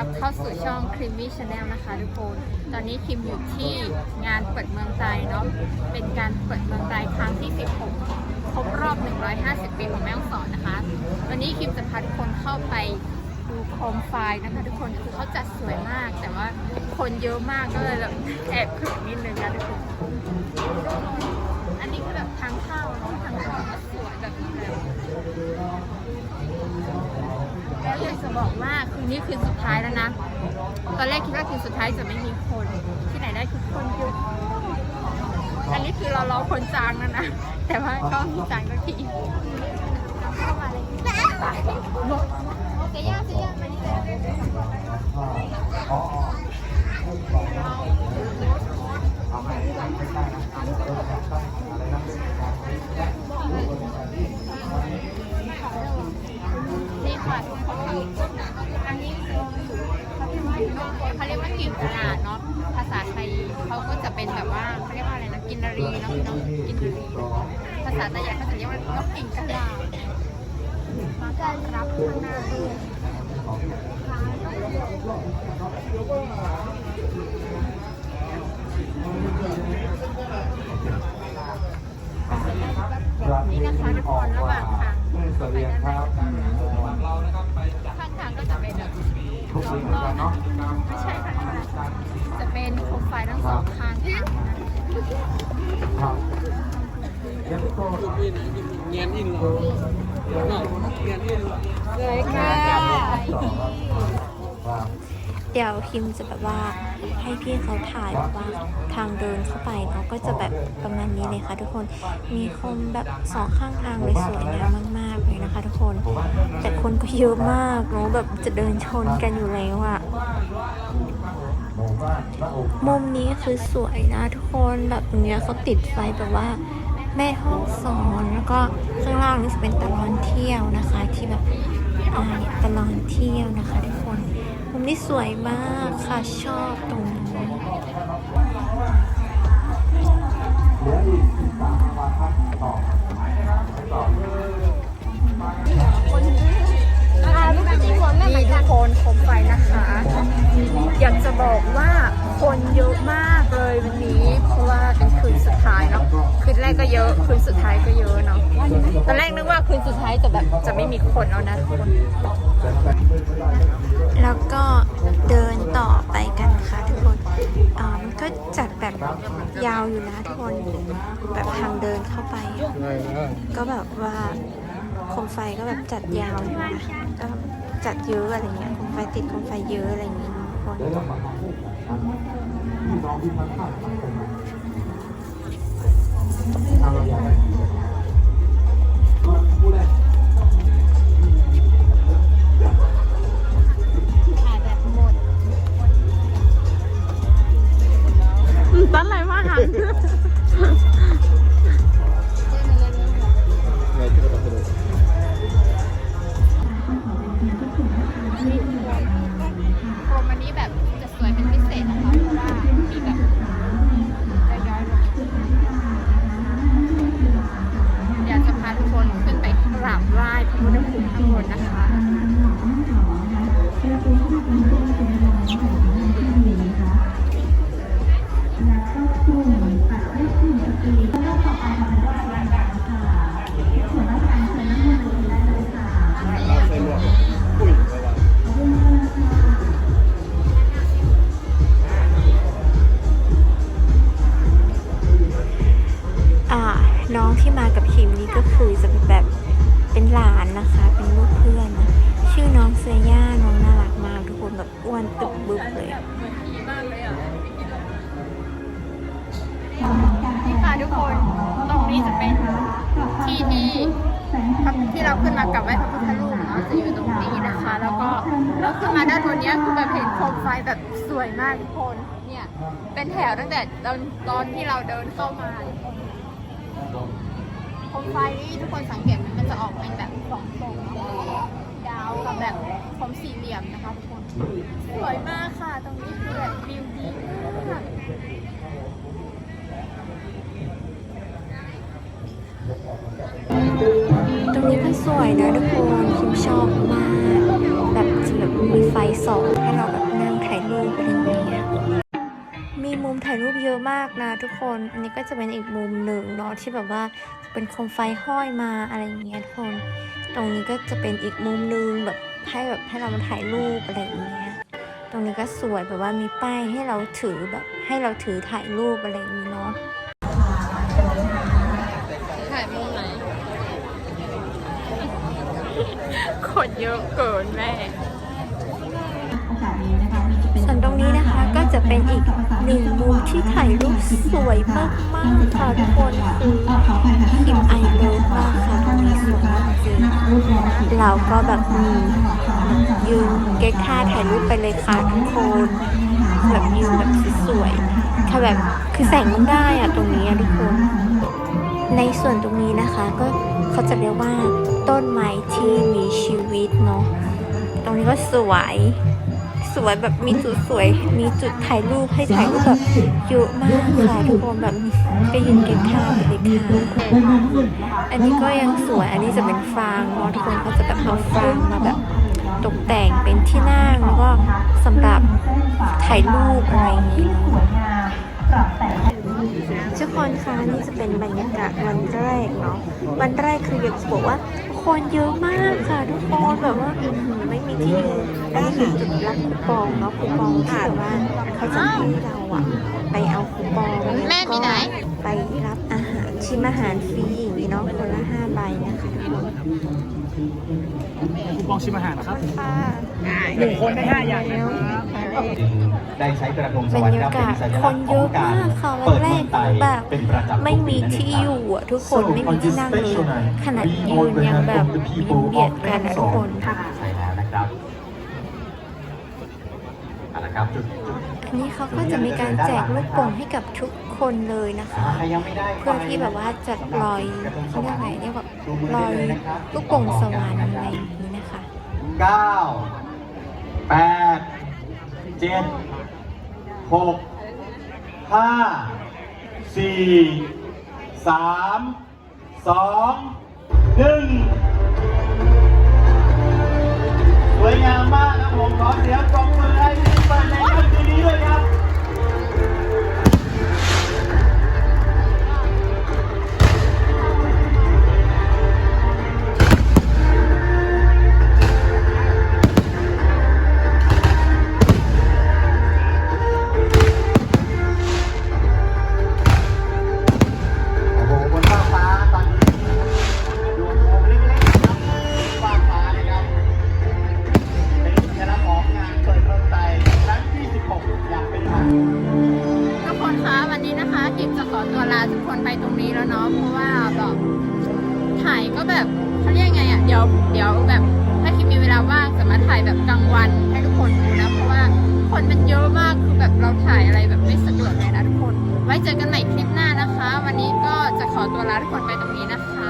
รับเข้าสู่ช่อง Creamy Channel นะคะทุกคน ตอนนี้คิมอยู่ที่งานเปิดเมืองไทยเนาะ เป็นการเปิดเมืองไทยครั้งที่ 16 ครบรอบ 150 ปีของแม่ฮ่องสอนนะคะ วันนี้คิมจะพาทุกคนเข้าไปดูโคมไฟนะคะทุกคน คือเขาจัดสวยมาก แต่ว่าคนเยอะมากก็เลยแบบแอบขรึนิดนึงนะทุกคน อันนี้คือแบบทางเข้าเนาะทางเข้าก็สวยแบบนี้เลยแล้วอยากจะบอกว่าคืนนี้คืนสุดท้ายแล้วนะ ตอนแรกคิดว่าคืนสุดท้ายจะไม่มีคน ที่ไหนได้คือคนเยอะอันนี้คือเรารอคนจางแล้วนะ แต่ว่าก็มีจางสักทีเข้ามาเลยโอเคย่าสิย่ามานี่เลย นี่ค่ะทุกคนอันนี้เขาเรียกว่ากิ่งกระดเนาะ ภาษาไทยเขาก็จะเป็นแบบว่าเขาเรียกว่าอะไรนะกินนารีเนาะน้องกินนารีภาษาตะยันเขาจะเรียกว่านกกิ่งกระดาษมาการรับข้างหน้าด้วย นี่นะคะทุกคนระหว่างทางเสลียงครับข้างทางก็จะเป็นแบบล้อมรอบนะไม่ใช่ค่ะจะเป็นโคมไฟทั้งสองข้างทางนะครับเดี๋ยวโตเงียนอินเหรอเนาะเงียนอินเหรอเลยค่ะครับ เดี๋ยวคิมจะแบบว่าให้พี่เขาถ่ายแบบว่าทางเดินเข้าไปเนาะก็จะแบบประมาณนี้เลยค่ะ ทุกคนมีคมแบบสองข้างทางเลยสวยงามมาก ๆ เลยนะคะ ทุกคน แต่คนก็เยอะมากเนาะแบบจะเดินชนกันอยู่แล้วอะหมู่บ้านพระองค์มุมนี้คือสวยนะทุกคนแบบตรงเนี้ยเขาติดไฟแบบว่าแม่ห้องสอนแล้วก็ข้างล่างนี่จะเป็นตลอนเที่ยวนะคะ ที่แบบอ่าตลอนเที่ยวนะคะทุกคน มนี้สวยมากค่ะชอบตรงนี้เหลืออีกสามวันครับต่อต่อนี่ทุกคนโคมไฟนะคะ อยากจะบอกว่าคนเยอะมากเลยวันนี้ เพราะว่าเป็นคืนสุดท้ายเนาะคืนแรกก็เยอะ คืนสุดท้ายก็เยอะเนาะ ตอนแรกนึกว่าคืนสุดท้ายจะแบบจะไม่มีคนแล้วนะทุกคนแล้วก็เดินต่อไปกันค่ะทุกคนอ่ามันก็จัดแบบยาวอยู่นะทุกคน แบบทางเดินเข้าไปอะก็แบบว่าโคมไฟก็แบบจัดยาวอยู่นะก็จัดเยอะอะไรเงี้ยโคมไฟติดโคมไฟเยอะอะไรเงี้ยทุกคนเดี๋ยวเราองที่พักผ่อนทางเราอยาง พุทธรูปเนาะจะอยู่ตรงนี้นะคะ แล้วก็เราขึ้นมาด้านบนเนี้ยคือแบบเห็นโคมไฟแบบสวยมากทุกคนเนี่ยเป็นแถวตั้งแต่ตอนตอนที่เราเดินเข้ามาโคมไฟนี่ทุกคนสังเกตมันมันจะออกเป็นแบบสองทรงเนาะดาวกับแบบโคมสี่เหลี่ยมนะคะทุกคนสวยมากค่ะ ตรงนี้คือแบบวิวดีมากตรง นี้มันสวยนะทุกคนคิมชอบมาก แบบจะแบบมีไฟส่องให้เราแบบนั่งถ่ายรูปอะไรอย่างเงี้ยมีมุมถ่ายรูปเยอะมากนะทุกคน อันนี้ก็จะเป็นอีกมุมหนึ่งเนาะที่แบบว่าเป็นโคมไฟห้อยมาอะไรอย่างเงี้ยทุกคน ตรงนี้ก็จะเป็นอีกมุมหนึ่งแบบให้แบบให้เรามาถ่ายรูปอะไรอย่างเงี้ย ตรงนี้ก็สวยแบบว่ามีป้ายให้เราถือแบบให้เราถือถ่ายรูปอะไรอย่างนี้เนาะ ถ่ายมุมไหน คนเยอะเกินแม่ส่วนตรงนี้นะคะก็จะเป็นอีกหนึ่งมุมที่ถ่ายรูปสวยมากมากๆค่ะทุกคนคือคิมไอเลิฟมากค่ะตรงนี้สวยมากจริงเราก็แบบมียืนเก๊กท่าถ่ายรูปไปเลยค่ะทุกคนแบบยืนแบบสวยๆค่ะแบบคือแสงมันได้อะตรงนี้อะทุกคน ในส่วนตรงนี้นะคะก็ เขาจะเรียกว่าต้นไม้ที่มีชีวิตเนาะ ตรงนี้ก็สวย สวยแบบมีจุดสวย มีจุดถ่ายรูปให้ถ่ายรูปแบบเยอะมากค่ะทุกคนแบบไปยืนเก็บข้าวไปเลยค่ะอันนี้ก็ยังสวย อันนี้จะเป็นฟางเนาะทุกคนเขาจะแบบเอาฟางมาแบบตกแต่งเป็นที่นั่งแล้วก็สำหรับถ่ายรูปอะไรอย่างนี้ ทุกคนคะนี่จะเป็นบรรยากาศวันแรกเนาะวันแรกคืออยากจะบอกว่า คนเยอะมากค่ะทุกคนแบบว่าอื้อหือไม่มีที่ยืนได้มีจุดรับคูปองเนาะคูปองที่แบบว่าเขาจะให้เราอะไปเอาคูปองแม่มีไหนไปรับอาหารชิมอาหารฟรีอย่างนี้เนาะคนละห้าใบนะคะทุกคนคูปองชิมอาหารครับค่ะหนึ่งคนได้ห้าอย่างนะจึง ได้ใช้กระทงสบรวรรค์รเป็กานสัญคลักนษณ์ขเยองอะการมากค่ะวัเปินดแรเมือกงไทยแบบเป็นประจำไม่มีที่อยู่อะทุกคนไม่มีที่นั่งเลยขนาดยืนยังแบบเบียดกันทุกคนใช่แล้วนะครับเอาละครับจุดอันนี้เขาก็จะมีการแจกลูกโป่งให้กับทุกคนเลยนะคะเพื่อที่แบบว่าจะลอยเขาเรียกอะไรเรียกแบบลอยลูกโป่งสวรรค์อะไรอย่างนี้นะคะเก้าแปด เจ็ดหกห้าสี่สามสองหนึ่ง แล้วเนาะเพราะว่าแบบถ่ายก็แบบเขาเรียกไงอะเดี๋ยวเดี๋ยวแบบถ้าคิดมีเวลาว่างจะมาถ่ายแบบกลางวันให้ทุกคนดูนะเพราะว่าคนมันเยอะมากคือแบบเราถ่ายอะไรแบบไม่สะดวกเลยนะทุกคน ไว้เจอกันใหม่คลิปหน้านะคะ วันนี้ก็จะขอตัวลาทุกคนไปตรงนี้นะคะ